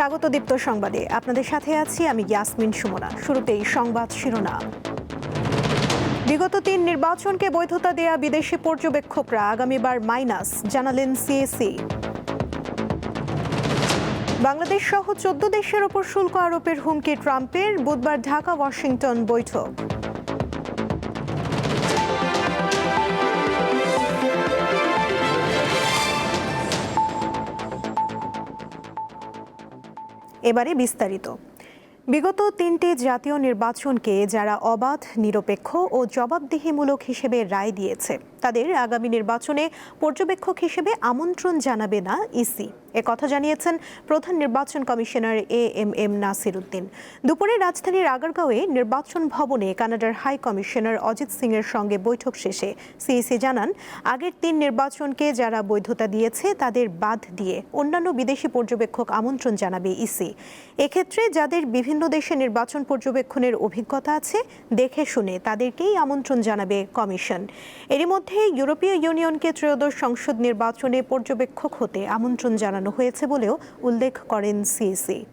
স্বাগত দীপ্ত সংবাদে। আপনাদের সাথে আছি আমি ইয়াসমিন সুমনা। শুরুতেই সংবাদ শিরোনাম। বিগত তিন নির্বাচনকে বৈধতা দেয়া বিদেশি পর্যবেক্ষকরা আগামীবার মাইনাস, জানালেন সিএসি। বাংলাদেশ সহ চোদ্দ দেশের ওপর শুল্ক আরোপের হুমকি ট্রাম্পের, বুধবার ঢাকা ওয়াশিংটন বৈঠক। এবারে বিস্তারিত। বিগত তিনটি জাতীয় নির্বাচনকে যারা অবাধ নিরপেক্ষ ও জবাবদিহিমূলক হিসেবে রায় দিয়েছে তাদের আগামী নির্বাচনে পর্যবেক্ষক হিসেবে আমন্ত্রণ জানাবে না ইসি। এ কথা জানিয়েছেন প্রধান নির্বাচন commissioner A M M Nasir Uddin দুপুরে রাজধানীর আগারগাঁওয়ে নির্বাচন ভবনে কানাডার হাই কমিশনার অজিত সিং এর সঙ্গে বৈঠক শেষে সিইসি জানান, আগের তিন নির্বাচনকে যারা বৈধতা দিয়েছে তাদের বাদ দিয়ে অন্যান্য বিদেশি পর্যবেক্ষক আমন্ত্রণ জানাবে ইসি। এক্ষেত্রে যাদের বিভিন্ন দেশে নির্বাচন পর্যবেক্ষণের অভিজ্ঞতা আছে, দেখে শুনে তাদেরকেই আমন্ত্রণ জানাবে কমিশন। এরই মধ্যে ইউরোপীয় ইউনিয়নকে ত্রয়োদশ সংসদ নির্বাচনে পর্যবেক্ষক হতে আমন্ত্রণ জানানো হয়েছে বলেও উল্লেখ করেন সিইসি।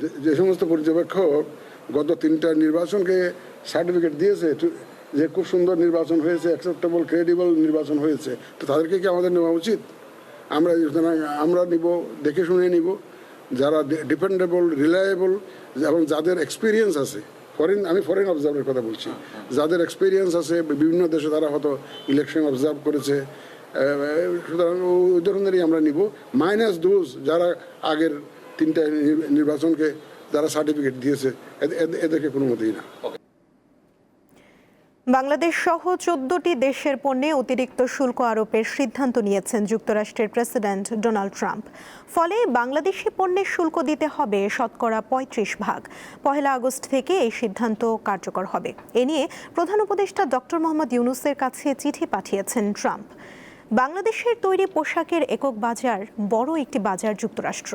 যে- যে সমস্ত পর্যবেক্ষক গত তিনটা নির্বাচনকে সার্টিফিকেট দিয়েছে যে খুব সুন্দর নির্বাচন হয়েছে অ্যাকসেপ্টেবল ক্রেডিবল নির্বাচন হয়েছে, তো তাদেরকে কি আমাদের নেওয়া উচিত? আমরা আমরা নিব, দেখে শুনে নিব। যারা ডিপেন্ডেবল রিলায়েবল এবং যাদের এক্সপিরিয়েন্স আছে ফরেন আমি ফরেন অবজার্ভের কথা বলছি, যাদের এক্সপিরিয়েন্স আছে বিভিন্ন দেশে তারা হয়তো ইলেকশন অবজার্ভ করেছে সুতরাং ওই ধরনেরই আমরা নিব। মাইনাস দোজ যারা আগের তিনটা নির্বাচনকে যারা সার্টিফিকেট দিয়েছে এদ- এদ- এদেরকে কোনো মতেই না। বাংলাদেশ সহ চোদ্দটি দেশের পণ্যে অতিরিক্ত শুল্ক আরোপের সিদ্ধান্ত নিয়েছেন যুক্তরাষ্ট্রের প্রেসিডেন্ট ডোনাল্ড ট্রাম্প। ফলে বাংলাদেশি পণ্যের শুল্ক দিতে হবে শতকরা পঁয়ত্রিশ ভাগ। পহেলা আগস্ট থেকে এই সিদ্ধান্ত কার্যকর হবে। এ নিয়ে প্রধান উপদেষ্টা ডক্টর মোহাম্মদ ইউনুসের কাছে চিঠি পাঠিয়েছেন ট্রাম্প। বাংলাদেশের তৈরি পোশাকের একক বাজার বড় একটি বাজার যুক্তরাষ্ট্র।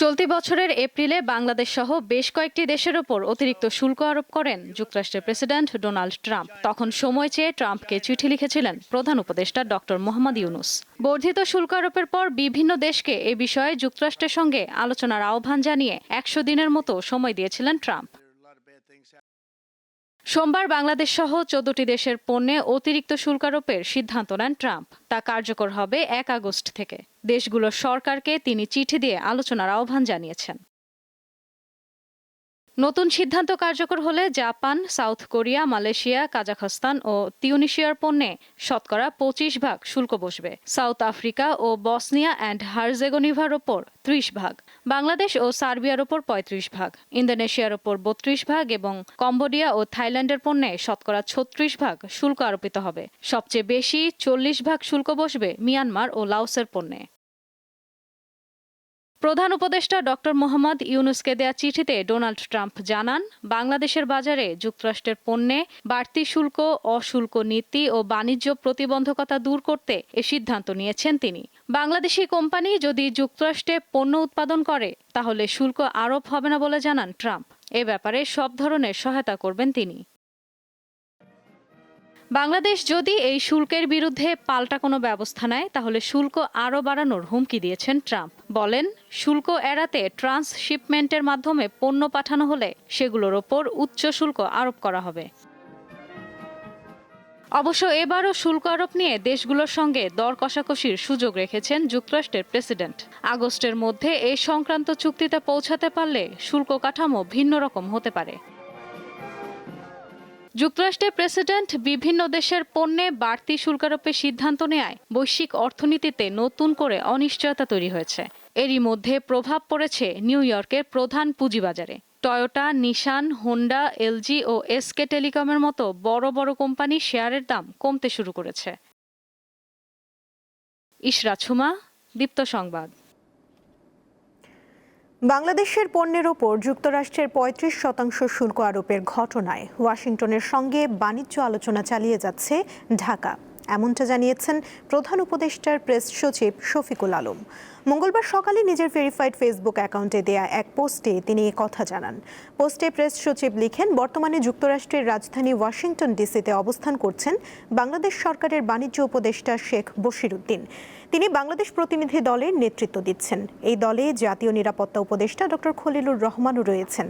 চলতি বছরের এপ্রিলে বাংলাদেশ সহ বেশ কয়েকটি দেশের ওপর অতিরিক্ত শুল্ক আরোপ করেন যুক্তরাষ্ট্রের প্রেসিডেন্ট ডোনাল্ড ট্রাম্প। তখন সময় চেয়ে ট্রাম্পকে চিঠি লিখেছিলেন প্রধান উপদেষ্টা ডক্টর মোহাম্মদ ইউনুস। বর্ধিত শুল্ক আরোপের পর বিভিন্ন দেশকে এ বিষয়ে যুক্তরাষ্ট্রের সঙ্গে আলোচনার আহ্বান জানিয়ে একশো দিনের মতো সময় দিয়েছিলেন ট্রাম্প। সোমবার বাংলাদেশ সহ চোদ্দটি দেশের পণ্যে অতিরিক্ত শুল্ক আরোপের সিদ্ধান্ত নেন ট্রাম্প। তা কার্যকর হবে এক আগস্ট থেকে। দেশগুলোর সরকারকে তিনি চিঠি দিয়ে আলোচনার আহ্বান জানিয়েছেন। নতুন সিদ্ধান্ত কার্যকর হলে Japan, South Korea, Malaysia, Kazakhstan ও তিউনিশিয়ার পণ্যে শতকরা পঁচিশ ভাগ শুল্ক বসবে। সাউথ আফ্রিকা ও বসনিয়া অ্যান্ড হারজেগোনিভার ওপর ত্রিশ ভাগ, বাংলাদেশ ও সার্বিয়ার ওপর পঁয়ত্রিশ ভাগ, ইন্দোনেশিয়ার ওপর বত্রিশ ভাগ এবং কম্বোডিয়া ও থাইল্যান্ডের পণ্যে শতকরা ছত্রিশ ভাগ শুল্ক আরোপিত হবে। সবচেয়ে বেশি চল্লিশ ভাগ শুল্ক বসবে মিয়ানমার ও লাওসের পণ্যে। প্রধান উপদেষ্টা ডক্টর মোহাম্মদ ইউনুসকে দেয়া চিঠিতে ডোনাল্ড ট্রাম্প জানান, বাংলাদেশের বাজারে যুক্তরাষ্ট্রের পণ্যে বাড়তি শুল্ক, অশুল্ক নীতি ও বাণিজ্য প্রতিবন্ধকতা দূর করতে এ সিদ্ধান্ত নিয়েছেন তিনি। বাংলাদেশি কোম্পানি যদি যুক্তরাষ্ট্রে পণ্য উৎপাদন করে, তাহলে শুল্ক আরোপ হবে না বলে জানান ট্রাম্প। এ ব্যাপারে সব ধরনের সহায়তা করবেন তিনি। বাংলাদেশ যদি এই শুল্কের বিরুদ্ধে পাল্টা কোনো ব্যবস্থা নেয়, তাহলে শুল্ক আরও বাড়ানোর হুমকি দিয়েছেন ট্রাম্প। বলেন, শুল্ক এড়াতে ট্রান্সশিপমেন্টের মাধ্যমে পণ্য পাঠানো হলে সেগুলোর ওপর উচ্চ শুল্ক আরোপ করা হবে। অবশ্য এবারও শুল্ক আরোপ নিয়ে দেশগুলোর সঙ্গে দর কষাকষির সুযোগ রেখেছেন যুক্তরাষ্ট্রের প্রেসিডেন্ট। আগস্টের মধ্যে এই সংক্রান্ত চুক্তিতে পৌঁছাতে পারলে শুল্ক কাঠামো ভিন্ন রকম হতে পারে। যুক্তরাষ্ট্রের প্রেসিডেন্ট বিভিন্ন দেশের পণ্যে বাড়তি শুল্কারোপের সিদ্ধান্ত নেয় বৈশ্বিক অর্থনীতিতে নতুন করে অনিশ্চয়তা তৈরি হয়েছে। এরই মধ্যে প্রভাব পড়েছে নিউ ইয়র্কের প্রধান পুঁজিবাজারে। টয়োটা, নিশান, হোন্ডা, এলজি ও এসকে টেলিকমের মতো বড় বড় কোম্পানির শেয়ারের দাম কমতে শুরু করেছে। ইশরা ছুমা, দীপ্ত সংবাদ। বাংলাদেশের পণ্যের ওপর যুক্তরাষ্ট্রের পঁয়ত্রিশ শতাংশ শুল্ক আরোপের ঘটনায় ওয়াশিংটনের সঙ্গে বাণিজ্য আলোচনা চালিয়ে যাচ্ছে ঢাকা। এমনটা জানিয়েছেন প্রধান উপদেষ্টার প্রেস সচিব শফিকুল আলম। মঙ্গলবার সকালে নিজের ভেরিফাইড ফেসবুক অ্যাকাউন্টে দেয়া এক পোস্টে তিনি এ কথা জানান। পোস্টে প্রেস সচিব লিখেন, বর্তমানে যুক্তরাষ্ট্রের রাজধানী ওয়াশিংটন ডিসিতে অবস্থান করছেন বাংলাদেশ সরকারের বাণিজ্য উপদেষ্টা শেখ বশিরুদ্দিন। তিনি বাংলাদেশ প্রতিনিধি দলের নেতৃত্ব দিচ্ছেন। এই দলে জাতীয় নিরাপত্তা উপদেষ্টা ডক্টর খলিলুর রহমানও রয়েছেন।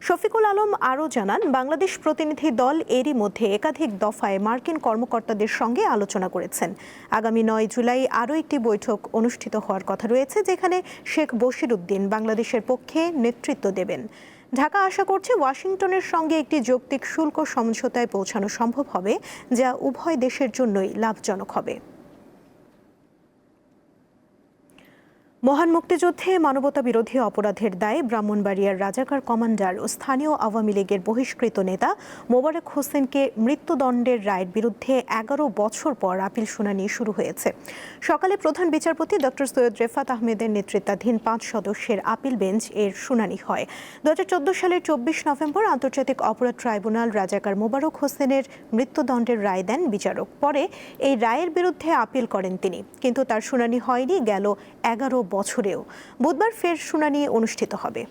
শফিকুল আলম আরও জানান, বাংলাদেশ প্রতিনিধি দল এরই মধ্যে একাধিক দফায় মার্কিন কর্মকর্তাদের সঙ্গে আলোচনা করেছেন। আগামী নয় জুলাই আরও একটি বৈঠক অনুষ্ঠিত হওয়ার কথা রয়েছে, যেখানে শেখ বশিরুদ্দিন বাংলাদেশের পক্ষে নেতৃত্ব দেবেন। ঢাকা আশা করছে ওয়াশিংটনের সঙ্গে একটি যৌক্তিক শুল্ক সমঝোতায় পৌঁছানো সম্ভব হবে, যা উভয় দেশের জন্যই লাভজনক হবে। মহান মুক্তিযুদ্ধে মানবতা বিরোধী অপরাধের দায়ে ব্রাহ্মণবাড়িয়ার রাজাকার কমান্ডার ও স্থানীয় আওয়ামী লীগের বহিষ্কৃত নেতা মোবারক হোসেনকে মৃত্যুদণ্ডের রায়ের বিরুদ্ধে এগারো বছর পর আপিল শুনানি শুরু হয়েছে। সকালে প্রধান বিচারপতি ডক্টর সৈয়দ রেফাত আহমেদের নেতৃত্বাধীন পাঁচ সদস্যের আপিল বেঞ্চ এর শুনানি হয়। দু হাজার চোদ্দ সালের চব্বিশ নভেম্বর আন্তর্জাতিক অপরাধ ট্রাইব্যুনাল রাজাকার মোবারক হোসেনের মৃত্যুদণ্ডের রায় দেন বিচারক। পরে এই রায়ের বিরুদ্ধে আপিল করেন তিনি। কিন্তু তার শুনানি হয়নি, গেল এগারো বছরেও। বুধবার ফের শুনানি অনুষ্ঠিত হবে।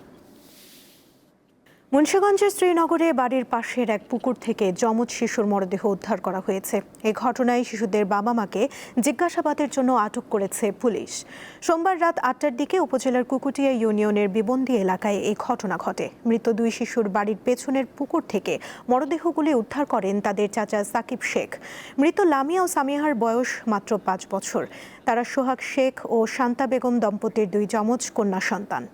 মুন্সিগঞ্জের শ্রীনগরে বাড়ির পাশের এক পুকুর থেকে যমজ শিশুর মরদেহ উদ্ধার করা হয়েছে। এই ঘটনায় শিশুদের বাবা মাকে জিজ্ঞাসাবাদের জন্য আটক করেছে পুলিশ। সোমবার রাত আটটার দিকে উপজেলার কুকুটিয়া ইউনিয়নের বিবন্দি এলাকায় এই ঘটনা ঘটে। মৃত দুই শিশুর বাড়ির পেছনের পুকুর থেকে মরদেহগুলি উদ্ধার করেন তাদের চাচা সাকিব শেখ। মৃত লামিয়া ও সামিহার বয়স মাত্র পাঁচ বছর। তারা সোহাগ শেখ ও শান্তা বেগম দম্পতির দুই যমজ কন্যা সন্তান।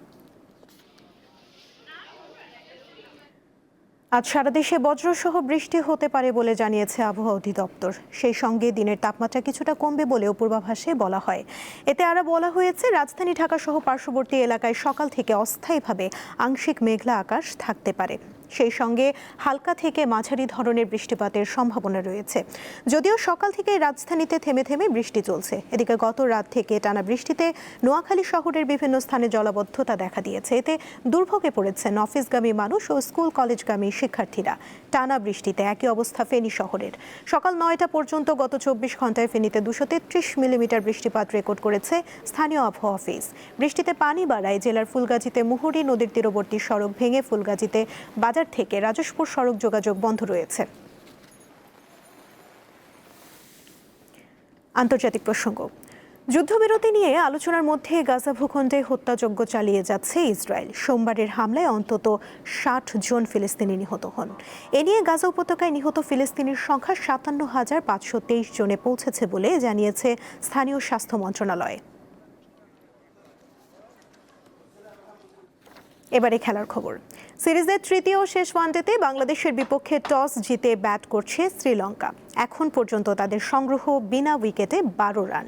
আজ সারা দেশে বজ্রসহ বৃষ্টি হতে পারে বলে জানিয়েছে আবহাওয়া অধিদপ্তর। সেই সঙ্গে দিনের তাপমাত্রা কিছুটা কমবে বলেও পূর্বাভাসে বলা হয়। এতে আরও বলা হয়েছে, রাজধানী ঢাকা সহ পার্শ্ববর্তী এলাকায় সকাল থেকে অস্থায়ীভাবে আংশিক মেঘলা আকাশ থাকতে পারে। সেই সঙ্গে হালকা থেকে মাঝারি ধরনের বৃষ্টিপাতের সম্ভাবনা রয়েছে। যদিও সকাল থেকে রাজধানীতে থেমে থেমে বৃষ্টি চলছে। এদিকে গত রাত থেকে টানা বৃষ্টিতে নোয়াখালী শহরের বিভিন্ন স্থানে জলাবদ্ধতা দেখা দিয়েছে। এতে দুর্ভোগে পড়েছেন অফিসগামী মানুষ ও স্কুল কলেজগামী শিক্ষার্থীরা। টানা বৃষ্টিতে একই অবস্থা ফেনী শহরের। সকাল নয়টা পর্যন্ত গত চব্বিশ ঘন্টায় ফেনীতে দুশো তেত্রিশ মিলিমিটার বৃষ্টিপাত রেকর্ড করেছে স্থানীয় আবহাওয়া অফিস। বৃষ্টিতে পানি বাড়ায় জেলার ফুলগাজীতে মুহুরী নদীর তীরবর্তী সড়ক ভেঙে ফুলগাজীতে বাজার থেকে রাজশপুর সড়ক যোগাযোগ বন্ধ রয়েছে। আন্তর্জাতিক প্রসঙ্গ। যুদ্ধবিরতি নিয়ে আলোচনার মধ্যে গাজা ভূখণ্ডে হত্যাযজ্ঞ চালিয়ে যাচ্ছে ইসরায়েল। সোমবারের হামলায় অন্তত ষাট জন ফিলিস্তিনি নিহত হন। এ নিয়ে গাজা উপত্যকায় নিহত ফিলিস্তিনির সংখ্যা সাতান্ন হাজার পাঁচশো তেইশ জনে পৌঁছেছে বলে জানিয়েছে স্থানীয় স্বাস্থ্য মন্ত্রণালয়। এবারে খেলার খবর। সিরিজের তৃতীয় শেষ ওয়ানডেতে বাংলাদেশের বিপক্ষে টস জিতে ব্যাট করছে শ্রীলঙ্কা। এখন পর্যন্ত তাদের সংগ্রহ বিনা উইকেটে বারো রান।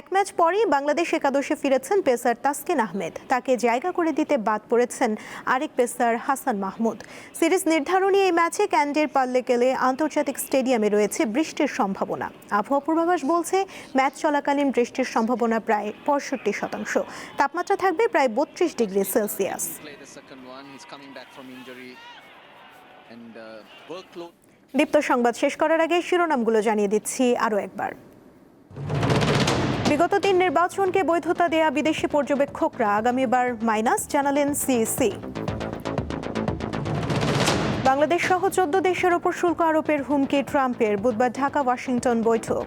এক ম্যাচ পরেই বাংলাদেশ একাদশে ফিরেছেন পেসার তাসকিন আহমেদ। তাকে জায়গা করে দিতে বাদ পড়েছেন আরেক পেসার হাসান মাহমুদ। সিরিজ নির্ধারণী এই ম্যাচে ক্যান্ডের পাল্লে গেলে আন্তর্জাতিক স্টেডিয়ামে রয়েছে বৃষ্টির সম্ভাবনা। আবহাওয়া পূর্বাভাস বলছে, ম্যাচ চলাকালীন বৃষ্টির সম্ভাবনা প্রায় পঁয়ষট্টি শতাংশ। তাপমাত্রা থাকবে প্রায় বত্রিশ ডিগ্রি সেলসিয়াস। Uh. দীপ্ত সংবাদ শেষ করার আগে শিরোনামগুলো জানিয়ে দিচ্ছি আরও একবার। বিগত তিন নির্বাচনকে বৈধতা দেয়া বিদেশি পর্যবেক্ষকরা আগামীবার মাইনাস জানালেন সিইসি। বাংলাদেশ সহ চোদ্দ দেশের ওপর শুল্ক আরোপের হুমকি ট্রাম্পের, বুধবার ঢাকা ওয়াশিংটন বৈঠক।